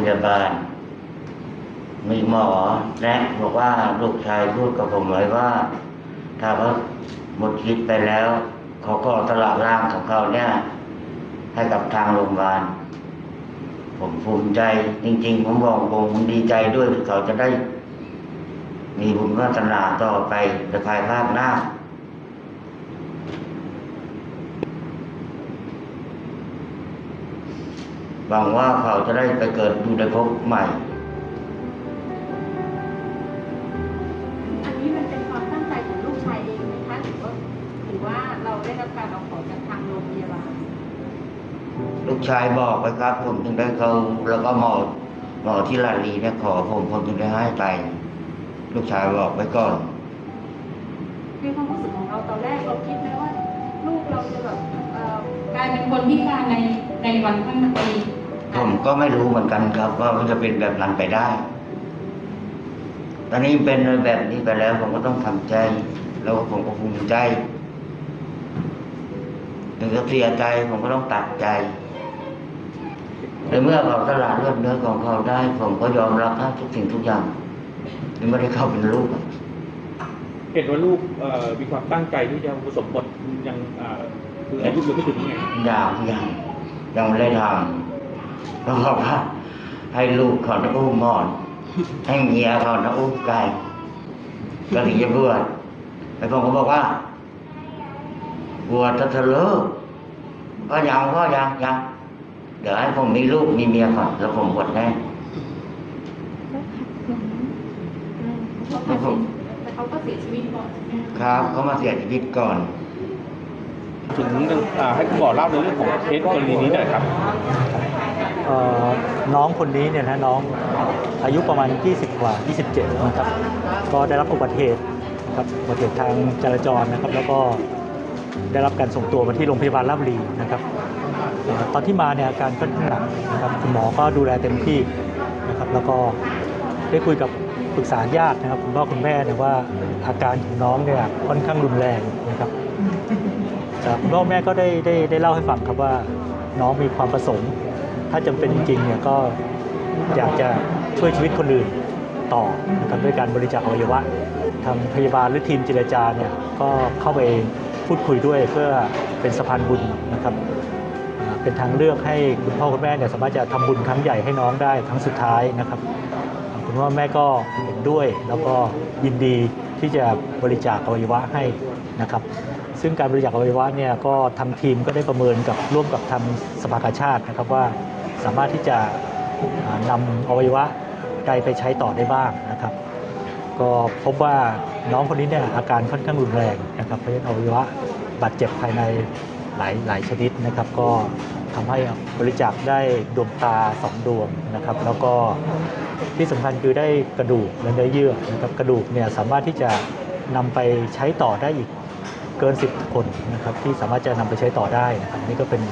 พยาบาล มีหมอแนะบอกว่าลูกชายพูดกับผมไว้ว่า ถ้าเขาหมดชีวิตไปแล้ว เขาก็ตลาดร่างของเขาเนี่ย ให้กับทางโรงพยาบาล ผมภูมิใจจริง ๆ ผมบอกผมผมดีใจด้วยที่เขาจะได้ มีบุญวาสนาต่อไปในภายภาคหน้า หวังว่าเขาจะได้ไปเกิดอยู่ในภพใหม่ อันนี้มันเป็นความตั้งใจของลูกชายเองไหมคะหรือว่าหรือว่าเราได้รับการร้องขอจากทางโรงพยาบาลลูกชายบอกไปครับ ผมถึงได้เขาแล้วก็หมอหมอที่ลาดลีเนี่ยขอผมผมถึงได้ให้ไป ลูกชายบอกไปก่อนในความรู้สึกของเราตอนแรกเราคิดไหมว่า ลูกเราจะแบบเอ่อกลายเป็นคนพิการในในวันข้างหน้าปี ผมก็ไม่รู้เหมือนกันครับ ว่ามันจะเป็นแบบนั้นไปได้ ตอนนี้เป็นแบบนี้ไปแล้ว ผมก็ต้องทำใจ แล้วผมก็ภูมิใจถึงจะเสียใจผมก็ต้องตัดใจในเมื่อเขาตลาดเลือดเนื้อของเขาได้ ผมก็ยอมรับให้ทุกสิ่งทุกอย่างที่ไม่ได้เข้าเป็นลูกอะเห็นว่าลูกเอ่อมีความตั้งใจที่จะผสมบทยังเอ่อคืออายุยังไม่ถึงไงยาวยังยังไม่ได้ทำ ก็บอกว่าให้ลูกเขานะอุ้มหมอน ให้เมียเขานะอุ้มไก่ก็ถึงจะบวชไอ้ผมก็บอกว่าบวชถ้าเธอเลิกก็ยังก็ยังยังเดี๋ยวให้ผมมีลูกมีเมียก่อนแล้วผมบวชแน่เขาก็เสียแต่เขาก็เสียชีวิตก่อนครับเขามาเสียชีวิตก่อนถึงให้คุณหมอเล่าในเรื่องของเคสกรณีนี้หน่อยครับ น้องคนนี้เนี่ยนะน้องอายุประมาณ 20 กว่า 27 นะครับ ก็ได้รับอุบัติเหตุครับอุบัติเหตุทางจราจรนะครับ แล้วก็ได้รับการส่งตัวมาที่โรงพยาบาลราชบุรีนะครับตอนที่มาเนี่ยอาการค่อนข้างหนักนะครับคุณหมอก็ดูแลเต็มที่นะครับ แล้วก็ได้คุยกับปรึกษาญาตินะครับคุณพ่อคุณแม่เนี่ยว่าอาการของน้องเนี่ยค่อนข้างรุนแรงนะครับคุณพ่อแม่ก็ได้ได้ได้เล่าให้ฟังครับว่าน้องมีความประสงค์ ถ้าจำเป็นจริงๆเนี่ยก็อยากจะช่วยชีวิตคนอื่นต่อนะครับด้วยการบริจาคอวัยวะทางพยาบาลหรือทีมเจรจาเนี่ยก็เข้าไปพูดคุยด้วยเพื่อเป็นสะพานบุญนะครับเป็นทางเลือกให้คุณพ่อคุณแม่เนี่ยสามารถจะทำบุญครั้งใหญ่ให้น้องได้ครั้งสุดท้ายนะครับคุณพ่อแม่ก็เห็นด้วยแล้วก็ยินดีที่จะบริจาคอวัยวะให้นะครับซึ่งการบริจาคอวัยวะเนี่ยก็ทางทีมก็ได้ประเมินกับร่วมกับทางสภากาชาตินะครับว่า สามารถที่จะนำอวัยวะใดไปใช้ต่อได้บ้างนะครับ ก็พบว่าน้องคนนี้เนี่ยอาการค่อนข้างรุนแรงนะครับเพราะฉะนั้นอวัยวะบาดเจ็บภายในหลายหลายชนิดนะครับ ก็ทำให้บริจาคได้ดวงตาสองดวงนะครับ แล้วก็ที่สำคัญคือได้กระดูกและเนื้อเยื่อนะครับกระดูกเนี่ยสามารถที่จะนำไปใช้ต่อได้อีกเกิน 10 คนนะครับที่สามารถจะนำไปใช้ต่อได้นะครับนี่ก็เป็น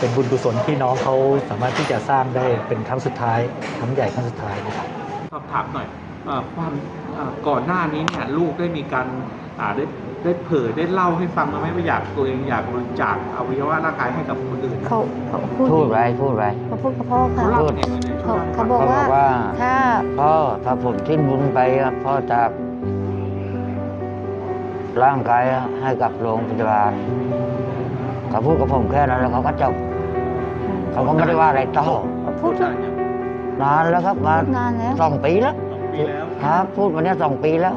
เป็นบุญกุศลที่น้องเขาสามารถที่จะสร้างได้เป็นครั้งสุดท้ายครั้งใหญ่ครั้งสุดท้ายนะครับสอบถามหน่อยเอ่อความเอ่อก่อนหน้านี้เนี่ยลูกได้มีการอ่าได้ได้เผยได้เล่าให้ฟังมาไหมว่าอยากตัวเองอยากบริจาคอวัยวะร่างกายให้กับคนอื่นเขาเขาพูดพูดไรพูดไรเขาพูดกับพ่อเขาเขาเล่ายังไงในช่เขาวงนั้นเขาบอกว่าเขาบอกว่าถ้าพ่อถ้าผมทิ้นบุญไปอะพ่อจะร่างกายให้กับโรงพยาบาล เขาพูดกับผมแค่นั้นแล้วเขาก็จบเขาก็ไม่ได้ว่าอะไรต่อพูดนานยังนานแล้วครับมานานแล้ว สองปีแล้วสองปีแล้ว ครับ พูดมาเนี้ยสองปีแล้ว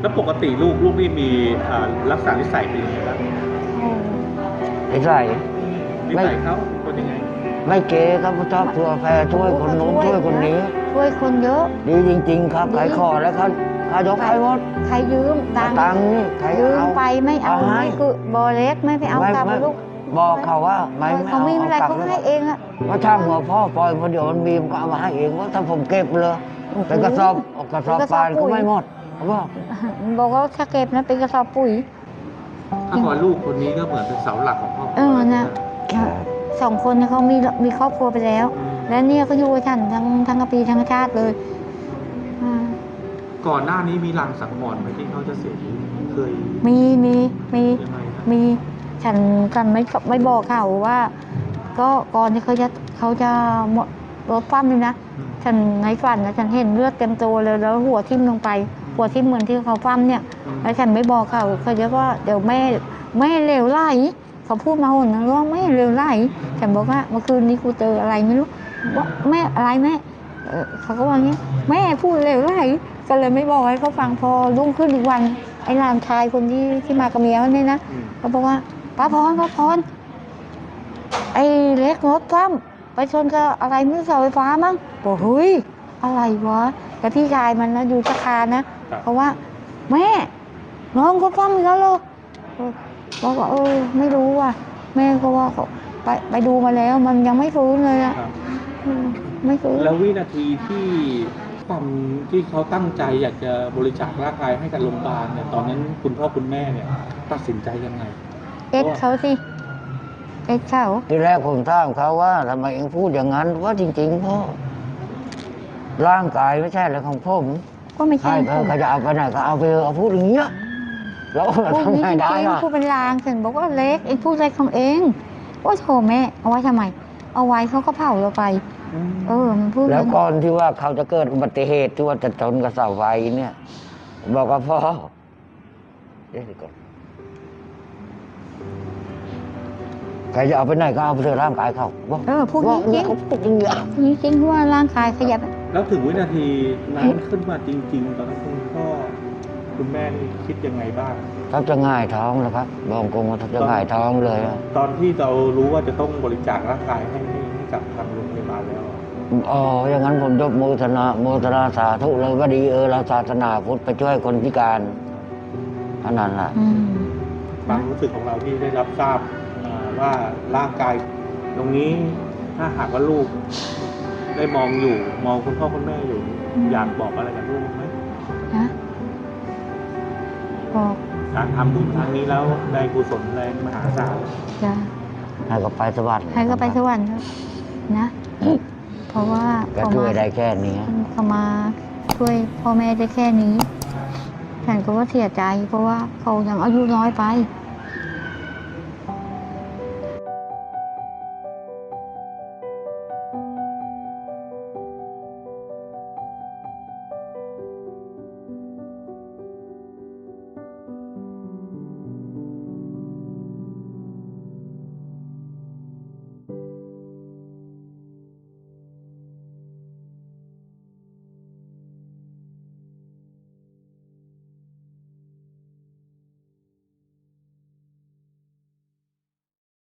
แล้วปกติลูกลูกนี่มีอ่าลักษณะนิสัยเป็นยังไงบ้างโอ้นิสัย นิสัยเขาเป็นยังไง ไม่เก๋ครับชอบทัวร์แฟร์ช่วยคนนู้นช่วยคนนี้ ช่วยคนเยอะ ดีจริง ๆ ครับขายขอแล้วเขา เขายกให้หมด ใครยืมตังค์ตังค์นี่ใครยืมเอา ไปไม่เอาเอาให้ ไม่คือบอเล็กไม่ไปเอาไม่กลับไม่ลูกบอกเขาว่าไม่ไม่เขาเอาไม่เป็นไรเอากลับเขาแล้วให้เองอะว่าช่างหัวพ่อปล่อยเพราะเดี๋ยวมันมีมันก็เอามาให้เองว่าถ้าผมเก็บเลยเป็นกระสอบเอากระสอบปานก็ไม่หมดเขาบอก บอกว่าถ้าเก็บนะเป็นกระสอบปุ๋ย ถ้าพอลูกคนนี้ก็เหมือนเป็นเสาหลักของครอบครัวเออน่ะสองคนเนี่ยเขามีมีครอบครัวไปแล้ว และเนี่ยก็อยู่กับฉันทั้งทั้งกะปีทั้งชาติเลยอ่า ก่อนหน้านี้มีลางสังหรณ์ไหมที่เขาจะเสียชีวิตเคยมีมีมียังไงนะมีฉันกันไม่ไม่บอกเขาว่า ก็ก่อนที่เขาจะเขาจะหมดรถปั้มเลยนะอืมฉันในฝันนะฉันเห็นเลือดเต็มตัวเลยแล้วหัวทิ่มลงไป หัวทิ่มเหมือนที่เขาปั้มเนี่ย อืมแล้วฉันไม่บอกเขาเขาจะว่าเดี๋ยวแม่แม่เหลวไหลเขาพูดมาหนนึงว่าแม่เหลวไหลฉันบอกว่าเมื่อคืนนี้กูเจออะไรไม่รู้ว่าแม่อะไรแม่ เอ่อเขาก็ว่าอย่างนี้แม่พูดเหลวไหลก็เลยไม่บอกให้เขาฟังพอรุ่งขึ้นอีกวัน ไอ้หลานชายคนที่ที่มากับเมียเขาเนี่ยนะอืมเขาบอกว่าป้าพรป้าพรไอ้เล็กรถคว่ำไปชนกับอะไรไม่รู้เสาไฟฟ้ามั้งบอกเฮ้ยอะไรวะแต่พี่ชายมันนะอยู่สะคานะครับเพราะว่า แม่ น้องก็คว่ำอีกแล้วเหรอเออบอกว่าเออไม่รู้ว่ะ แม่ก็ว่าเขาไปไปดูมาแล้ว มันยังไม่ฟื้นเลยอะ ครับอืมไม่ฟื้นแล้ววินาทีที่ความที่เขาตั้งใจอยากจะบริจาคร่างกายให้กับโรงพยาบาลเนี่ยตอนนั้นคุณพ่อคุณแม่เนี่ย ตัดสินใจยังไง เอ็ดเขาสิ เอ็ดเขาทีแรกผมถามเขาว่าทำไมเองพูดอย่างนั้นว่าจริงๆพ่อร่างกายไม่ใช่อะไรของผมก็ไม่ใช่ใช่เขาเขาจะเอาไปไหนก็เอาไปเถอะเอาพูดอย่างเงี้ยแล้วเราพูดทำนี้ไงจได้ริงล่ะๆพูดเป็นลางฉันบอกว่าเล็กเอ็งพูดอะไรของเองว่าโถแม่เอาไว้ทำไม เอาไว้เขาก็เผาเราไป เออมันพูดแล้วมันก่อนที่ว่าเขาจะเกิดอุบัติเหตุที่ว่าจะชนกับเสาไฟเนี่ย บอกกับพ่อเดี๋ยวก่อนใครจะเอาไปไหนก็เอาไปเถอะร่างกายเขาบอกเออพูดว่าจริงเขาพูดอย่างเงี้ยๆจริงๆเพราะว่าร่างกายขยับ แล้วถึงวินาทีนั้นขึ้นมาจริง ๆ ตอนนั้นคุณพ่อคุณแม่นี่คิดยังไงบ้างเขาจะง่ายท้องแล้วครับบอกกงว่าเขาจะง่ายท้องเลยอะตอนที่เรารู้ว่าจะต้องบริจาคร่างกายให้ให้ให้กับทางโรงพยาบาลแล้ว อะอ๋อ อย่างนั้นผมยกโมทนาโมทนาสาธุเลยว่าดีเออเราศาสนาพุทธไปช่วยคนพิการเท่านั้นแหละอืมความรู้สึกของเราที่ได้รับทราบอ่าว่าร่างกายตรงนี้ถ้าหากว่าลูก ได้มองอยู่ มองคุณพ่อคุณแม่อยู่ อยากบอกอะไรกับลูกไหมนะบอกการทำบุญครั้งนี้แล้วได้กุศลแรงมหาศาลจะให้เขาไปสวรรค์ให้ก็ไปสวรรค์เถอะนะเพ ราะว่าก็เขาช่วยมาได้แค่นี้เขามาช่วยพ่อแม่ได้แค่นี้ ฉันก็ว่าเสียใจเพราะว่าเขายังอายุน้อยไปอ